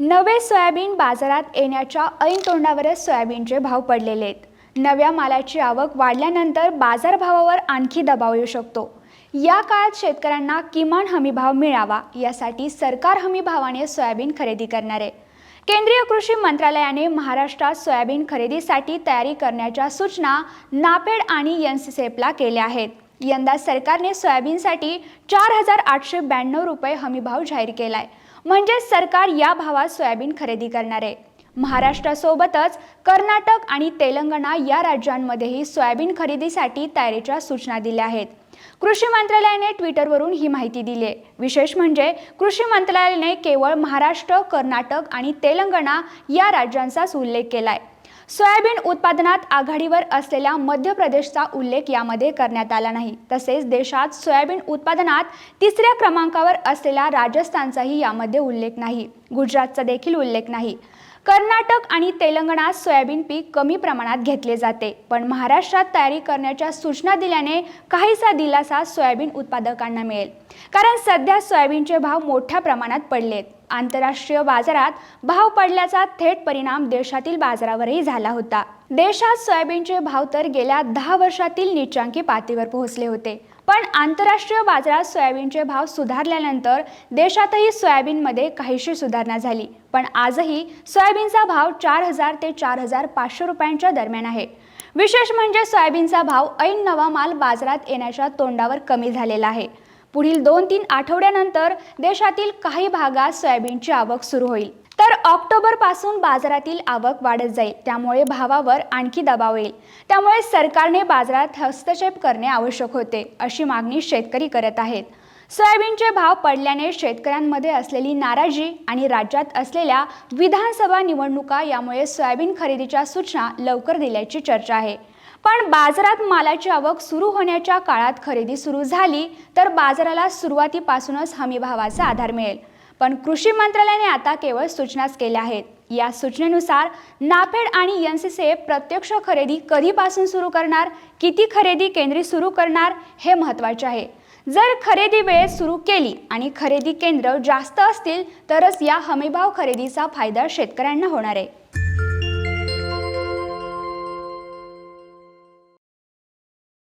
नवे सोयाबीन बाजारात येण्याच्या ऐन तोंडावरच सोयाबीनचे भाव पडलेले आहेत. नव्या मालाची आवक वाढल्यानंतर बाजारभावावर आणखी दबाव येऊ शकतो. या काळात शेतकऱ्यांना किमान हमीभाव मिळावा यासाठी सरकार हमीभावाने सोयाबीन खरेदी करणार आहे. केंद्रीय कृषी मंत्रालयाने महाराष्ट्रात सोयाबीन खरेदीसाठी तयारी करण्याच्या सूचना नापेड आणि एनसीसेपला केल्या आहेत. यंदा सरकारने सोयाबीनसाठी चार हजार आठशे ब्याण्णव रुपये हमीभाव जाहीर केला आहे म्हणजे सरकार या भावात सोयाबीन खरेदी करणार आहे. महाराष्ट्रासोबतच कर्नाटक आणि तेलंगणा या राज्यांमध्येही सोयाबीन खरेदीसाठी तयारीच्या सूचना दिल्या आहेत. कृषी मंत्रालयाने ट्विटरवरून ही माहिती दिली आहे. विशेष म्हणजे कृषी मंत्रालयाने केवळ महाराष्ट्र कर्नाटक आणि तेलंगणा या राज्यांचाच उल्लेख केला आहे सोयाबीन उत्पादनात आघाडीवर असलेल्या मध्य प्रदेशचा उल्लेख यामध्ये करण्यात आला नाही. तसेच देशात सोयाबीन उत्पादनात तिसऱ्या क्रमांकावर असलेला राजस्थानचाही यामध्ये उल्लेख नाही. गुजरातचा देखील उल्लेख नाही. कर्नाटक आणि तेलंगणात सोयाबीन पीक कमी प्रमाणात घेतले जाते पण महाराष्ट्रात तयारी करण्याच्या सूचना दिल्याने काहीसा दिलासा सोयाबीन उत्पादकांना मिळेल. कारण सध्या सोयाबीनचे भाव मोठ्या प्रमाणात पडलेत. आंतरराष्ट्रीय बाजारात भाव पडल्याचा थेट परिणाम देशातील बाजारावरही झाला होता. देशात सोयाबीनचे भाव तर गेल्या दहा वर्षातील निचांकी पातळीवर पोहोचले होते. पण आंतरराष्ट्रीय बाजारात सोयाबीनचे भाव सुधारल्यानंतर देशातही सोयाबीनमध्ये काहीशी सुधारणा झाली. पण आजही सोयाबीनचा भाव चार हजार ते चार हजार पाचशे रुपयांच्या दरम्यान आहे. विशेष म्हणजे सोयाबीनचा भाव ऐन नवा माल बाजारात येण्याच्या तोंडावर कमी झालेला आहे. पुढील दोन तीन आठवड्यानंतर देशातील काही भागात सोयाबीनची आवक सुरू होईल. तर ऑक्टोबरपासून बाजारातील आवक वाढत जाईल त्यामुळे भावावर आणखी दबाव येईल. त्यामुळे सरकारने बाजारात हस्तक्षेप करणे आवश्यक होते अशी मागणी शेतकरी करत आहेत. सोयाबीनचे भाव पडल्याने शेतकऱ्यांमध्ये असलेली नाराजी आणि राज्यात असलेल्या विधानसभा निवडणुका यामुळे सोयाबीन खरेदीच्या सूचना लवकर दिल्याची चर्चा आहे. पण बाजारात मालाची आवक सुरू होण्याच्या काळात खरेदी सुरू झाली तर बाजाराला सुरुवातीपासूनच हमीभावाचा आधार मिळेल. पण कृषी मंत्रालयाने आता केवळ सूचनाच केल्या आहेत. या सूचनेनुसार नाफेड आणि एन सी सी प्रत्यक्ष खरेदी कधीपासून सुरू करणार किती खरेदी केंद्रे सुरू करणार हे महत्त्वाचे आहे. जर खरेदी वेळेत सुरू केली आणि खरेदी केंद्र जास्त असतील तरच या हमीभाव खरेदीचा फायदा शेतकऱ्यांना होणार आहे.